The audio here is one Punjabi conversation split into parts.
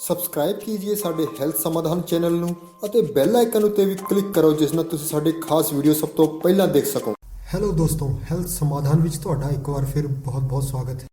ਸਬਸਕ੍ਰਾਈਬ ਕੀजिए ਸਾਡੇ ਹੈਲਥ ਸਮਾਧਾਨ ਚੈਨਲ ਨੂੰ ਅਤੇ ਬੈਲ ਆਈਕਨ ਉੱਤੇ ਵੀ ਕਲਿੱਕ ਕਰੋ, ਜਿਸ ਨਾਲ ਤੁਸੀਂ ਸਾਡੇ ਖਾਸ ਵੀਡੀਓ ਸਭ ਤੋਂ ਪਹਿਲਾਂ ਦੇਖ ਸਕੋ। ਹੈਲੋ ਦੋਸਤੋ ਹੈਲਥ ਸਮਾਧਾਨ ਵਿੱਚ ਤੁਹਾਡਾ ਇੱਕ ਵਾਰ ਫਿਰ ਬਹੁਤ-ਬਹੁਤ ਸਵਾਗਤ ਹੈ।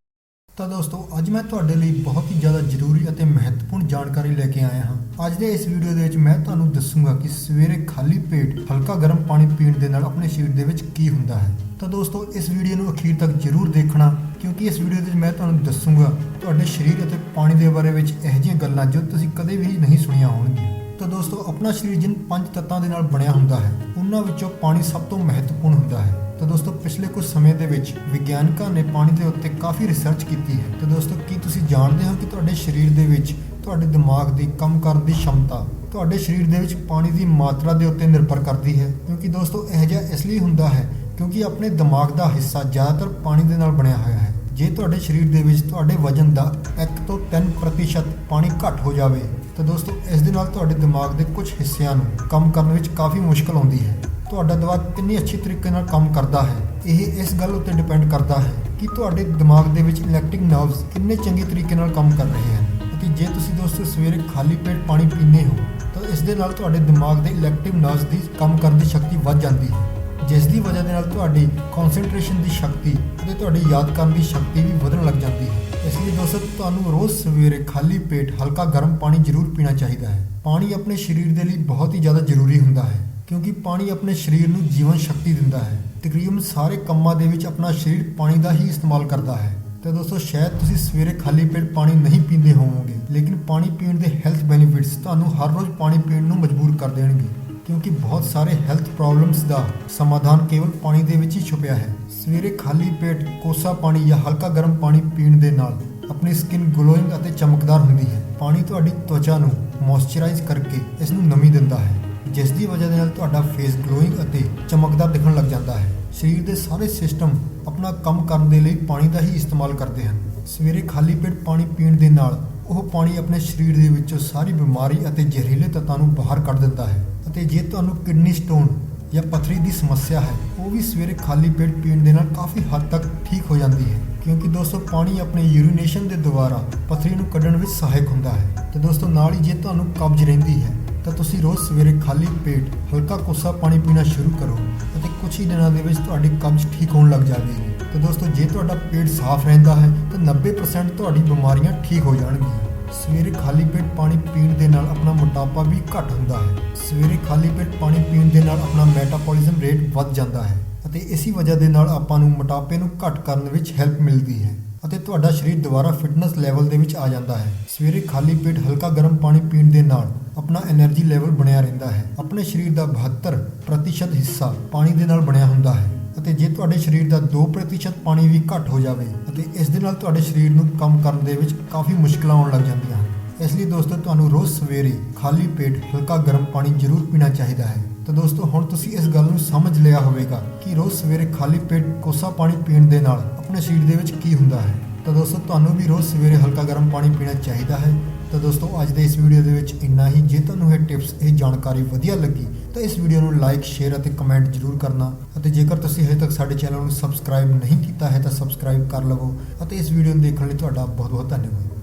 ਤਾਂ ਦੋਸਤੋ, ਅੱਜ ਮੈਂ ਤੁਹਾਡੇ ਲਈ ਬਹੁਤ ਹੀ ਜ਼ਿਆਦਾ ਜ਼ਰੂਰੀ ਅਤੇ ਮਹੱਤਵਪੂਰਨ ਜਾਣਕਾਰੀ ਲੈ ਕੇ ਆਇਆ ਹਾਂ। ਅੱਜ ਦੇ ਇਸ ਵੀਡੀਓ ਦੇ ਵਿੱਚ ਮੈਂ ਤੁਹਾਨੂੰ ਦੱਸੂਗਾ ਕਿ ਸਵੇਰੇ ਖਾਲੀ ਪੇਟ ਹਲਕਾ ਗਰਮ ਪਾਣੀ ਪੀਣ ਦੇ ਨਾਲ ਆਪਣੇ ਸਰੀਰ ਦੇ ਵਿੱਚ ਕੀ ਹੁੰਦਾ ਹੈ। ਤਾਂ ਦੋਸਤੋ, ਇਸ ਵੀਡੀਓ ਨੂੰ ਅਖੀਰ ਤੱਕ ਜ਼ਰੂਰ ਦੇਖਣਾ, ਕਿਉਂਕਿ ਇਸ ਵੀਡੀਓ ਦੇ ਵਿੱਚ ਮੈਂ ਤੁਹਾਨੂੰ ਦੱਸੂਗਾ ਤੁਹਾਡੇ ਸਰੀਰ ਅਤੇ ਪਾਣੀ ਦੇ ਬਾਰੇ ਵਿੱਚ ਇਹੋ ਜਿਹੀਆਂ ਗੱਲਾਂ ਜੋ ਤੁਸੀਂ ਕਦੇ ਵੀ ਨਹੀਂ ਸੁਣੀਆਂ ਹੋਣਗੀਆਂ। ਤਾਂ ਦੋਸਤੋ, ਆਪਣਾ ਸਰੀਰ ਜਿਨ ਪੰਜ ਤੱਤਾਂ ਦੇ ਨਾਲ ਬਣਿਆ ਹੁੰਦਾ ਹੈ, ਉਹਨਾਂ ਵਿੱਚੋਂ ਪਾਣੀ ਸਭ ਤੋਂ ਮਹੱਤਵਪੂਰਨ ਹੁੰਦਾ ਹੈ। ਤਾਂ ਦੋਸਤੋ, ਪਿਛਲੇ ਕੁਝ ਸਮੇਂ ਦੇ ਵਿੱਚ ਵਿਗਿਆਨਕਾਂ ਨੇ ਪਾਣੀ ਦੇ ਉੱਤੇ ਕਾਫੀ ਰਿਸਰਚ ਕੀਤੀ ਹੈ। ਤਾਂ ਦੋਸਤੋ, ਕੀ ਤੁਸੀਂ ਜਾਣਦੇ ਹੋ ਕਿ ਤੁਹਾਡੇ ਸਰੀਰ ਦੇ ਵਿੱਚ, ਤੁਹਾਡੇ ਦਿਮਾਗ ਦੀ ਕੰਮ ਕਰਨ ਦੀ ਸ਼ਮਤਾ ਤੁਹਾਡੇ ਸਰੀਰ ਦੇ ਵਿੱਚ ਪਾਣੀ ਦੀ ਮਾਤਰਾ ਦੇ ਉੱਤੇ ਨਿਰਭਰ ਕਰਦੀ ਹੈ? ਕਿਉਂਕਿ ਦੋਸਤੋ, ਇਹ ਜਿਹਾ ਇਸ ਲਈ ਹੁੰਦਾ ਹੈ ਕਿਉਂਕਿ ਆਪਣੇ ਦਿਮਾਗ ਦਾ ਹਿੱਸਾ ਜ਼ਿਆਦਾਤਰ ਪਾਣੀ ਦੇ ਨਾਲ ਬਣਿਆ ਹੋਇਆ ਹੈ। ਜੇ ਤੁਹਾਡੇ ਸਰੀਰ ਦੇ ਵਿੱਚ ਤੁਹਾਡੇ ਵਜਨ ਦਾ 1 ਤੋਂ 3% ਪਾਣੀ ਘੱਟ ਹੋ ਜਾਵੇ, ਤਾਂ ਦੋਸਤੋ, ਇਸ ਦੇ ਨਾਲ ਤੁਹਾਡੇ ਦਿਮਾਗ ਦੇ ਕੁਝ ਹਿੱਸਿਆਂ ਨੂੰ ਕੰਮ ਕਰਨ ਵਿੱਚ ਕਾਫੀ ਮੁਸ਼ਕਲ ਆਉਂਦੀ ਹੈ। ਤੁਹਾਡਾ ਦਿਮਾਗ ਕਿੰਨੀ ਅੱਛੇ ਤਰੀਕੇ ਨਾਲ ਕੰਮ ਕਰਦਾ ਹੈ, ਇਹ ਇਸ ਗੱਲ ਉੱਤੇ ਡਿਪੈਂਡ ਕਰਦਾ ਹੈ ਕਿ ਤੁਹਾਡੇ ਦਿਮਾਗ ਦੇ ਵਿੱਚ ਇਲੈਕਟ੍ਰਿਕ ਨਰਵਸ ਕਿੰਨੇ ਚੰਗੇ ਤਰੀਕੇ ਨਾਲ ਕੰਮ ਕਰ ਰਹੇ ਹਨ ਅਤੇ ਜੇ ਤੁਸੀਂ ਦੋਸਤੋ ਸਵੇਰੇ ਖਾਲੀ ਪੇਟ ਪਾਣੀ ਪੀਂਦੇ ਹੋ, ਤਾਂ ਇਸ ਦੇ ਨਾਲ ਤੁਹਾਡੇ ਦਿਮਾਗ ਦੇ ਇਲੈਕਟ੍ਰਿਕ ਨਰਵਸ ਦੀ ਕੰਮ ਕਰਨ ਦੀ ਸ਼ਕਤੀ ਵੱਧ ਜਾਂਦੀ ਹੈ। ਜਿਸ ਦੀ ਵਜ੍ਹਾ ਦੇ ਨਾਲ ਤੁਹਾਡੀ ਕਨਸੈਂਟਰੇਸ਼ਨ ਦੀ ਸ਼ਕਤੀ ਅਤੇ ਤੁਹਾਡੀ ਯਾਦ ਕਰਨ ਦੀ ਸ਼ਕਤੀ ਵੀ ਵਧਣ ਲੱਗ ਜਾਂਦੀ ਹੈ। ਇਸ ਲਈ ਦੋਸਤੋ ਤੁਹਾਨੂੰ ਰੋਜ਼ ਸਵੇਰੇ ਖਾਲੀ ਪੇਟ ਹਲਕਾ ਗਰਮ ਪਾਣੀ ਜ਼ਰੂਰ ਪੀਣਾ ਚਾਹੀਦਾ ਹੈ। ਪਾਣੀ ਆਪਣੇ ਸਰੀਰ ਦੇ ਲਈ ਬਹੁਤ ਹੀ ਜ਼ਿਆਦਾ ਜ਼ਰੂਰੀ ਹੁੰਦਾ ਹੈ। ਕਿਉਂਕਿ ਪਾਣੀ ਆਪਣੇ ਸਰੀਰ ਨੂੰ ਜੀਵਨ ਸ਼ਕਤੀ ਦਿੰਦਾ ਹੈ। ਤਕਰੀਬਨ ਸਾਰੇ ਕੰਮਾਂ ਦੇ ਵਿੱਚ ਆਪਣਾ ਸਰੀਰ ਪਾਣੀ ਦਾ ਹੀ ਇਸਤੇਮਾਲ ਕਰਦਾ ਹੈ। ਤਾਂ ਦੋਸਤੋ, ਸ਼ਾਇਦ ਤੁਸੀਂ ਸਵੇਰੇ ਖਾਲੀ ਪੇਟ ਪਾਣੀ ਨਹੀਂ ਪੀਂਦੇ ਹੋਵੋਗੇ, ਲੇਕਿਨ ਪਾਣੀ ਪੀਣ ਦੇ ਹੈਲਥ ਬੈਨੀਫਿਟਸ ਤੁਹਾਨੂੰ ਹਰ ਰੋਜ਼ ਪਾਣੀ ਪੀਣ ਨੂੰ ਮਜਬੂਰ ਕਰ ਦੇਣਗੇ, ਕਿਉਂਕਿ ਬਹੁਤ ਸਾਰੇ ਹੈਲਥ ਪ੍ਰੋਬਲਮਸ ਦਾ ਸਮਾਧਾਨ ਕੇਵਲ ਪਾਣੀ ਦੇ ਵਿੱਚ ਹੀ ਛੁਪਿਆ ਹੈ। ਸਵੇਰੇ ਖਾਲੀ ਪੇਟ ਕੋਸਾ ਪਾਣੀ ਜਾਂ ਹਲਕਾ ਗਰਮ ਪਾਣੀ ਪੀਣ ਦੇ ਨਾਲ ਆਪਣੀ ਸਕਿਨ ਗਲੋਇੰਗ ਅਤੇ ਚਮਕਦਾਰ ਹੁੰਦੀ ਹੈ। ਪਾਣੀ ਤੁਹਾਡੀ ਤਵਚਾ ਨੂੰ ਮੋਇਸਚਰਾਈਜ਼ ਕਰਕੇ ਇਸ ਨੂੰ ਨਮੀ ਦਿੰਦਾ ਹੈ। ਜਿਸ ਦੀ ਵਜ੍ਹਾ ਦੇ ਨਾਲ ਤੁਹਾਡਾ ਫੇਸ ਗਲੋਇੰਗ ਅਤੇ ਚਮਕਦਾਰ ਦਿਖਣ ਲੱਗ ਜਾਂਦਾ ਹੈ। ਸਰੀਰ ਦੇ ਸਾਰੇ ਸਿਸਟਮ ਆਪਣਾ ਕੰਮ ਕਰਨ ਦੇ ਲਈ ਪਾਣੀ ਦਾ ਹੀ ਇਸਤੇਮਾਲ ਕਰਦੇ ਹਨ। ਸਵੇਰੇ ਖਾਲੀ ਪੇਟ ਪਾਣੀ ਪੀਣ ਦੇ ਨਾਲ ਉਹ ਪਾਣੀ ਆਪਣੇ ਸਰੀਰ ਦੇ ਵਿੱਚੋਂ ਸਾਰੀ ਬਿਮਾਰੀ ਅਤੇ ਜ਼ਹਿਰੀਲੇ ਤੱਤਾਂ ਨੂੰ ਬਾਹਰ ਕੱਢ ਦਿੰਦਾ ਹੈ ਅਤੇ ਜੇ ਤੁਹਾਨੂੰ ਕਿਡਨੀ ਸਟੋਨ ਜਾਂ ਪਥਰੀ ਦੀ ਸਮੱਸਿਆ ਹੈ, ਉਹ ਵੀ ਸਵੇਰੇ ਖਾਲੀ ਪੇਟ ਪੀਣ ਦੇ ਨਾਲ ਕਾਫੀ ਹੱਦ ਤੱਕ ਠੀਕ ਹੋ ਜਾਂਦੀ ਹੈ। ਕਿਉਂਕਿ ਦੋਸਤੋ, ਪਾਣੀ ਆਪਣੇ ਯੂਰੀਨੇਸ਼ਨ ਦੇ ਦੁਆਰਾ ਪਥਰੀ ਨੂੰ ਕੱਢਣ ਵਿੱਚ ਸਹਾਇਕ ਹੁੰਦਾ ਹੈ। ਤੇ ਦੋਸਤੋ, ਨਾਲ ਹੀ ਜੇ ਤੁਹਾਨੂੰ ਕਬਜ਼ ਰਹਿੰਦੀ ਹੈ ਤਾਂ ਤੁਸੀਂ ਰੋਜ਼ ਸਵੇਰੇ ਖਾਲੀ ਪੇਟ ਹਲਕਾ ਕੋਸਾ ਪਾਣੀ ਪੀਣਾ ਸ਼ੁਰੂ ਕਰੋ ਅਤੇ ਕੁਝ ਹੀ ਦਿਨਾਂ ਦੇ ਵਿੱਚ ਤੁਹਾਡੀ ਕਬਜ਼ ਠੀਕ ਹੋਣ ਲੱਗ ਜਾਵੇਗੀ। ਤੇ ਦੋਸਤੋ, ਜੇ ਤੁਹਾਡਾ ਪੇਟ ਸਾਫ਼ ਰਹਿੰਦਾ ਹੈ, ਤਾਂ 90% ਤੁਹਾਡੀ ਬਿਮਾਰੀਆਂ ਠੀਕ ਹੋ ਜਾਣਗੀਆਂ। ਸਵੇਰੇ ਖਾਲੀ ਪੇਟ ਪਾਣੀ ਪੀਣ ਦੇ ਨਾਲ ਆਪਣਾ ਮੋਟਾਪਾ ਵੀ ਘੱਟ ਹੁੰਦਾ ਹੈ। ਸਵੇਰੇ ਖਾਲੀ ਪੇਟ ਪਾਣੀ ਪੀਣ ਦੇ ਨਾਲ ਆਪਣਾ ਮੈਟਾਬੋਲਿਜ਼ਮ ਰੇਟ ਵੱਧ ਜਾਂਦਾ ਹੈ ਅਤੇ ਇਸੇ ਵਜ੍ਹਾ ਦੇ ਨਾਲ ਆਪਾਂ ਨੂੰ ਮੋਟਾਪੇ ਨੂੰ ਘੱਟ ਕਰਨ ਵਿੱਚ ਹੈਲਪ ਮਿਲਦੀ ਹੈ ਅਤੇ ਤੁਹਾਡਾ ਸਰੀਰ ਦੁਬਾਰਾ ਫਿਟਨੈਸ ਲੈਵਲ ਦੇ ਵਿੱਚ ਆ ਜਾਂਦਾ ਹੈ। ਸਵੇਰੇ ਖਾਲੀ ਪੇਟ ਹਲਕਾ ਗਰਮ ਪਾਣੀ ਪੀਣ ਦੇ ਨਾਲ ਆਪਣਾ એનર્ਜੀ ਲੈਵਲ ਬਣਿਆ ਰਹਿੰਦਾ ਹੈ। ਆਪਣੇ ਸਰੀਰ ਦਾ 72% ਹਿੱਸਾ ਪਾਣੀ ਦੇ ਨਾਲ ਬਣਿਆ ਹੁੰਦਾ ਹੈ ਅਤੇ ਜੇ ਤੁਹਾਡੇ ਸਰੀਰ ਦਾ 2% ਪਾਣੀ ਵੀ ਘੱਟ ਹੋ ਜਾਵੇ ਅਤੇ ਇਸ ਦੇ ਨਾਲ ਤੁਹਾਡੇ ਸਰੀਰ ਨੂੰ ਕੰਮ ਕਰਨ ਦੇ ਵਿੱਚ ਕਾਫੀ ਮੁਸ਼ਕਲਾਂ ਆਉਣ ਲੱਗ ਜਾਂਦੀਆਂ ਹਨ। ਇਸ ਲਈ ਦੋਸਤੋ, ਤੁਹਾਨੂੰ ਰੋਜ਼ ਸਵੇਰੇ ਖਾਲੀ ਪੇਟ ਹਲਕਾ ਗਰਮ ਪਾਣੀ ਜ਼ਰੂਰ ਪੀਣਾ ਚਾਹੀਦਾ ਹੈ। ਤਾਂ ਦੋਸਤੋ, ਹੁਣ ਤੁਸੀਂ ਇਸ ਗੱਲ ਨੂੰ ਸਮਝ ਲਿਆ ਹੋਵੇਗਾ ਕਿ ਰੋਜ਼ ਸਵੇਰੇ ਖਾਲੀ ਪੇਟ ਕੋਸਾ ਪਾਣੀ ਪੀਣ ਦੇ ਨਾਲ ਆਪਣੇ ਸਰੀਰ ਦੇ ਵਿੱਚ ਕੀ ਹੁੰਦਾ ਹੈ। ਤਾਂ ਦੋਸਤੋ, ਤੁਹਾਨੂੰ ਵੀ ਰੋਜ਼ ਸਵੇਰੇ ਹਲਕਾ ਗਰਮ ਪਾਣੀ ਪੀਣਾ ਚਾਹੀਦਾ ਹੈ। ਤਾਂ ਦੋਸਤੋ, ਅੱਜ ਦੇ ਇਸ ਵੀਡੀਓ ਦੇ ਵਿੱਚ ਇੰਨਾ ਹੀ। ਜੇ ਤੁਹਾਨੂੰ ਇਹ ਟਿਪਸ, ਇਹ ਜਾਣਕਾਰੀ ਵਧੀਆ ਲੱਗੀ, ਤਾਂ ਇਸ ਵੀਡੀਓ ਨੂੰ ਲਾਈਕ, ਸ਼ੇਅਰ ਅਤੇ ਕਮੈਂਟ ਜ਼ਰੂਰ ਕਰਨਾ। ਅਤੇ ਜੇਕਰ ਤੁਸੀਂ ਹਜੇ ਤੱਕ ਸਾਡੇ ਚੈਨਲ ਨੂੰ ਸਬਸਕ੍ਰਾਈਬ ਨਹੀਂ ਕੀਤਾ ਹੈ, ਤਾਂ ਸਬਸਕ੍ਰਾਈਬ ਕਰ ਲਵੋ। ਅਤੇ ਇਸ ਵੀਡੀਓ ਨੂੰ ਦੇਖਣ ਲਈ ਤੁਹਾਡਾ ਬਹੁਤ ਬਹੁਤ ਧੰਨਵਾਦ।